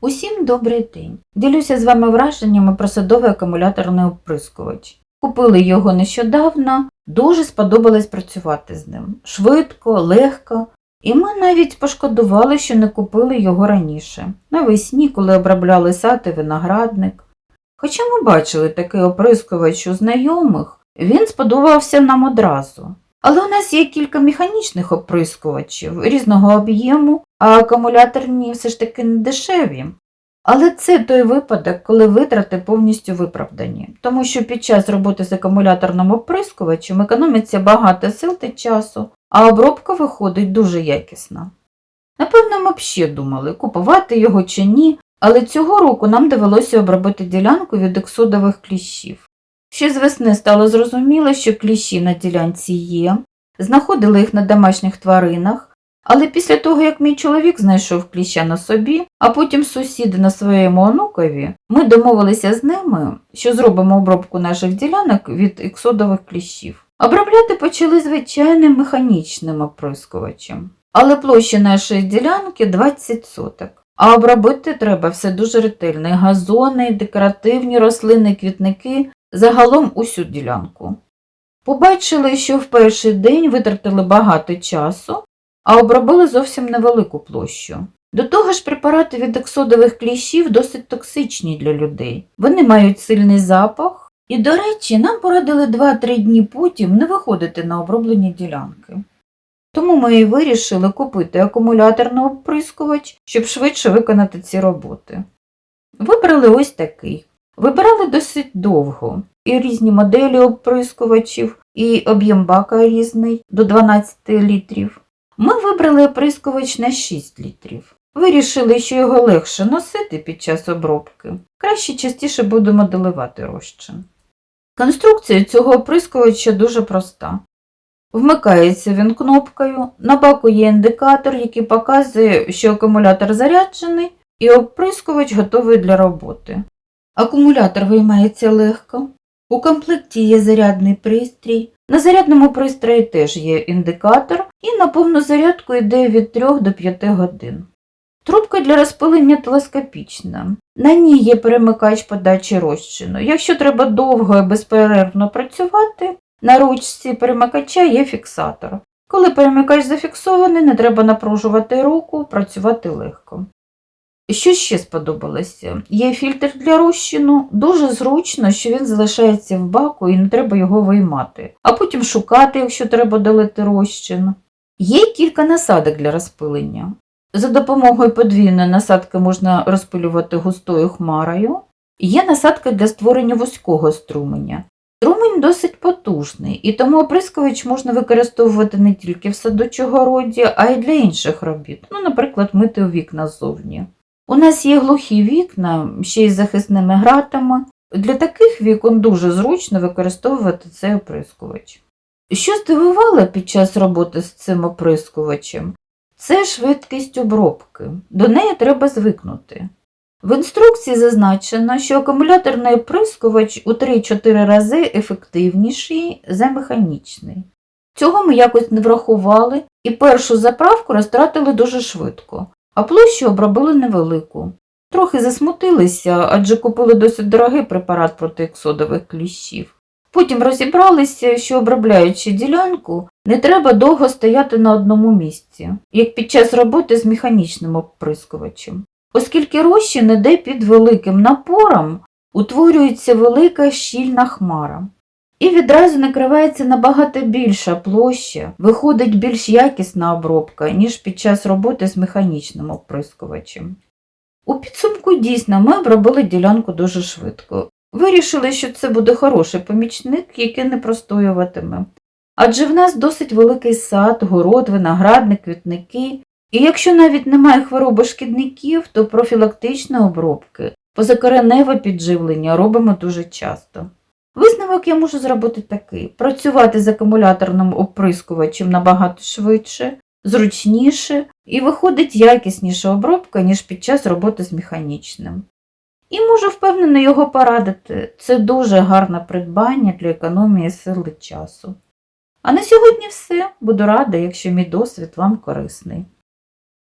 Усім добрий день. Ділюся з вами враженнями про садовий акумуляторний оприскувач. Купили його нещодавно, дуже сподобалось працювати з ним. Швидко, легко. І ми навіть пошкодували, що не купили його раніше, навесні, коли обробляли сад і виноградник. Хоча ми бачили такий оприскувач у знайомих, він сподобався нам одразу. Але у нас є кілька механічних оприскувачів різного об'єму, а акумуляторні все ж таки не дешеві. Але це той випадок, коли витрати повністю виправдані, тому що під час роботи з акумуляторним оприскувачем економиться багато сил та часу, а обробка виходить дуже якісна. Напевно, ми б ще думали, купувати його чи ні, але цього року нам довелося обробити ділянку від ексодових кліщів. Ще з весни стало зрозуміло, що кліщі на ділянці є, знаходили їх на домашніх тваринах, але після того, як мій чоловік знайшов кліща на собі, а потім сусіди на своєму онукові, ми домовилися з ними, що зробимо обробку наших ділянок від ексодових кліщів. Обробляти почали звичайним механічним оприскувачем. Але площа нашої ділянки 20 соток. А обробити треба все дуже ретельно. Газони, декоративні рослини, квітники, загалом усю ділянку. Побачили, що в перший день витратили багато часу, а обробили зовсім невелику площу. До того ж, препарати від ексодових кліщів досить токсичні для людей. Вони мають сильний запах, і, до речі, нам порадили 2-3 дні потім не виходити на оброблені ділянки. Тому ми і вирішили купити акумуляторний оприскувач, щоб швидше виконати ці роботи. Вибрали ось такий. Вибирали досить довго. І різні моделі оприскувачів, і об'єм бака різний до 12 літрів. Ми вибрали оприскувач на 6 літрів. Вирішили, що його легше носити під час обробки. Краще частіше будемо доливати розчин. Конструкція цього оприскувача дуже проста. Вмикається він кнопкою, на баку є індикатор, який показує, що акумулятор заряджений і оприскувач готовий для роботи. Акумулятор виймається легко. У комплекті є зарядний пристрій. На зарядному пристрої теж є індикатор, і на повну зарядку йде від 3 до 5 годин. Трубка для розпилення телескопічна. На ній є перемикач подачі розчину. Якщо треба довго і безперервно працювати, на ручці перемикача є фіксатор. Коли перемикач зафіксований, не треба напружувати руку, працювати легко. Що ще сподобалося? Є фільтр для розчину, дуже зручно, що він залишається в баку і не треба його виймати, а потім шукати, якщо треба долити розчин. Є кілька насадок для розпилення. За допомогою подвійної насадки можна розпилювати густою хмарою. Є насадка для створення вузького струменя. Струмень досить потужний, і тому оприскувач можна використовувати не тільки в садочогороді, а й для інших робіт, ну, наприклад, мити вікна ззовні. У нас є глухі вікна, ще й з захисними гратами. Для таких вікон дуже зручно використовувати цей оприскувач. Що здивувало під час роботи з цим оприскувачем, це швидкість обробки. До неї треба звикнути. В інструкції зазначено, що акумуляторний оприскувач у 3-4 рази ефективніший за механічний. Цього ми якось не врахували і першу заправку розтратили дуже швидко, а площу обробили невелику. Трохи засмутилися, адже купили досить дорогий препарат проти ексодових кліщів. Потім розібралися, що обробляючи ділянку, не треба довго стояти на одному місці, як під час роботи з механічним оприскувачем. Оскільки розчин іде під великим напором, утворюється велика щільна хмара. І відразу накривається набагато більша площа, виходить більш якісна обробка, ніж під час роботи з механічним оприскувачем. У підсумку дійсно ми обробили ділянку дуже швидко. Вирішили, що це буде хороший помічник, який не простоюватиме. Адже в нас досить великий сад, город, виноградник, квітники, і якщо навіть немає хвороби шкідників, то профілактичні обробки, позакореневе підживлення робимо дуже часто. Висновок я можу зробити такий: працювати з акумуляторним оприскувачем набагато швидше, зручніше і виходить якісніша обробка, ніж під час роботи з механічним. І можу впевнено його порадити. Це дуже гарне придбання для економії сили часу. А на сьогодні все. Буду рада, якщо мій досвід вам корисний.